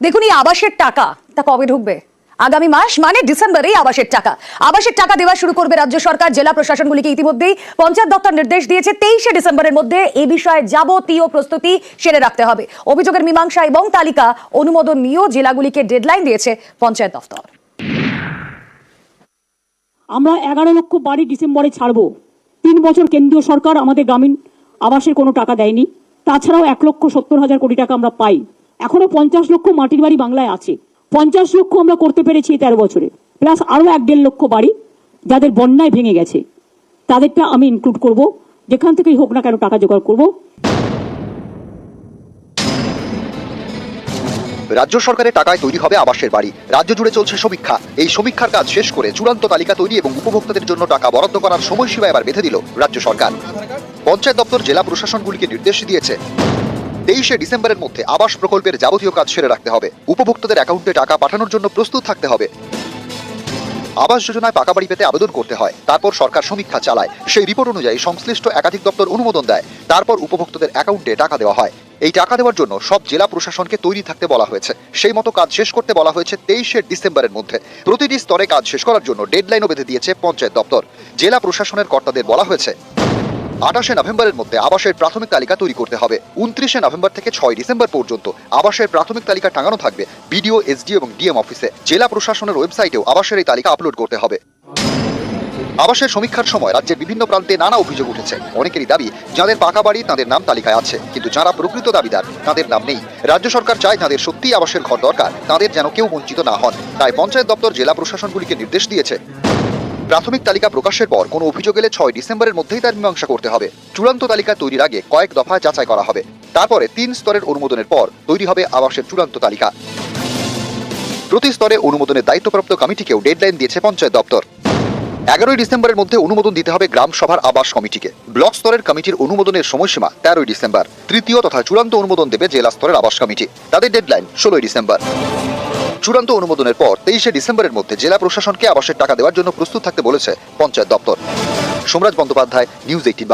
দেখুন, এই আবাসের টাকা, তা কবে ঢুকবে? আগামী মাস মানে ডিসেম্বরেই আবাসের টাকা। আবাসের টাকা দেওয়া শুরু করবে রাজ্য সরকার, জেলা প্রশাসনগুলিকে ইতিমধ্যেই পঞ্চায়েত দপ্তর নির্দেশ দিয়েছে, তেইশে ডিসেম্বরের মধ্যে এ বিষয়ে যাবতীয় প্রস্তুতি সেরে রাখতে হবে। অভিযোগের মীমাংসা এবং তালিকা অনুমোদন নিয়েও জেলাগুলিকে ডেডলাইন দিয়েছে পঞ্চায়েত দপ্তর। আমরা এগারো লক্ষ বাড়ি ডিসেম্বরে ছাড়বো। তিন বছর কেন্দ্রীয় সরকার আমাদের গ্রামীণ আবাসের কোনো টাকা দেয়নি। তাছাড়াও এক লক্ষ সত্তর হাজার কোটি টাকা আমরা পাই। এখনও পঞ্চাশ লক্ষ মাটির বাড়ি বাংলায় আছে। পঞ্চাশ লক্ষ আমরা করতে পেরেছি তেরো বছরে। প্লাস আরও এক দেড় লক্ষ বাড়ি যাদের বন্যায় ভেঙে গেছে। তাদেরটা আমি ইনক্লুড করব। যেখান থেকেই হোক না কেন টাকা জোগাড় করব। রাজ্য সরকারের টাকায় তৈরি হবে আবাসের বাড়ি। রাজ্য জুড়ে চলছে সমীক্ষা। এই সমীক্ষার কাজ শেষ করে চূড়ান্ত তালিকা তৈরি এবং উপভোক্তাদের জন্য টাকা বরাদ্দ করার সময়সীমা এবার বেঁধে দিল রাজ্য সরকার। পঞ্চায়েত দপ্তর, জেলা প্রশাসনগুলিকে নির্দেশ দিয়েছে। তেইশে ডিসেম্বরের মধ্যে আবাস প্রকল্পের যাবতীয় কাজ সেরে রাখতে হবে। উপভোক্তাদের অ্যাকাউন্টে টাকা পাঠানোর জন্য প্রস্তুত থাকতে হবে। আবাস যোজনায় পাকা বাড়ি পেতে আবেদন করতে হয়। তারপর সরকার সমীক্ষা চালায়। সেই রিপোর্ট অনুযায়ী সংশ্লিষ্ট একাধিক দপ্তর অনুমোদন দেয়। তারপর উপভোক্তাদের অ্যাকাউন্টে টাকা দেওয়া হয়। এই টাকা দেওয়ার জন্য সব জেলা প্রশাসনকে তৈরি থাকতে বলা হয়েছে। সেই মতো কাজ শেষ করতে বলা হয়েছে তেইশে ডিসেম্বরের মধ্যে। প্রতিটি স্তরে কাজ শেষ করার জন্য ডেডলাইনও বেঁধে দিয়েছে পঞ্চায়েত দপ্তর। জেলা প্রশাসনের কর্তাদের বলা হয়েছে আঠাশে নভেম্বরের মধ্যে আবাসের প্রাথমিক তালিকা তৈরি করতে হবে। উনত্রিশে নভেম্বর থেকে ছয় ডিসেম্বর পর্যন্ত আবাসের প্রাথমিক তালিকা টাঙানো থাকবে বিডিও, এসডি এবং ডিএম অফিসে। জেলা প্রশাসনের ওয়েবসাইটেও আবাসের এই তালিকা আপলোড করতে হবে। আবাসের সমীক্ষার সময় রাজ্যের বিভিন্ন প্রান্তে নানা অভিযোগ উঠেছে। অনেকেরই দাবি, যাদের পাকা বাড়ি তাদের নাম তালিকায় আছে। কিন্তু যারা প্রকৃত দাবিদার, তাদের নাম নেই। রাজ্য সরকার চায় যাদের সত্যিই আবাসের ঘর দরকার, তাদের যেন কেউ বঞ্চিত না হন। তাই পঞ্চায়েত দপ্তর জেলা প্রশাসনগুলিকে নির্দেশ দিয়েছে। প্রাথমিক তালিকা প্রকাশের পর কোনো অভিযোগ এলে ছয় ডিসেম্বরের মধ্যেই তার মীমাংসা করতে হবে। চূড়ান্ত তালিকা তৈরির আগে কয়েক দফায় যাচাই করা হবে। তারপরে তিন স্তরের অনুমোদনের পর তৈরি হবে আবাসের চূড়ান্ত তালিকা। প্রতি স্তরে অনুমোদনের দায়িত্বপ্রাপ্ত কমিটিকেও ডেডলাইন দিয়েছে পঞ্চায়েত দপ্তর। এগারোই ডিসেম্বরের মধ্যে অনুমোদন দিতে হবে গ্রাম সভার আবাস কমিটিকে। ব্লক স্তরের কমিটির অনুমোদনের সময়সীমা তেরোই ডিসেম্বর। তৃতীয় তথা চূড়ান্ত অনুমোদন দেবে জেলা স্তরের আবাস কমিটি। তাদের ডেডলাইন ষোলোই ডিসেম্বর। চূড়ান্ত অনুমোদনের পর তেইশে ডিসেম্বরের মধ্যে জেলা প্রশাসনকে আবাসের টাকা দেওয়ার জন্য প্রস্তুত থাকতে বলেছে পঞ্চায়েত দপ্তর। Somraj Bandyopadhyay news eighteen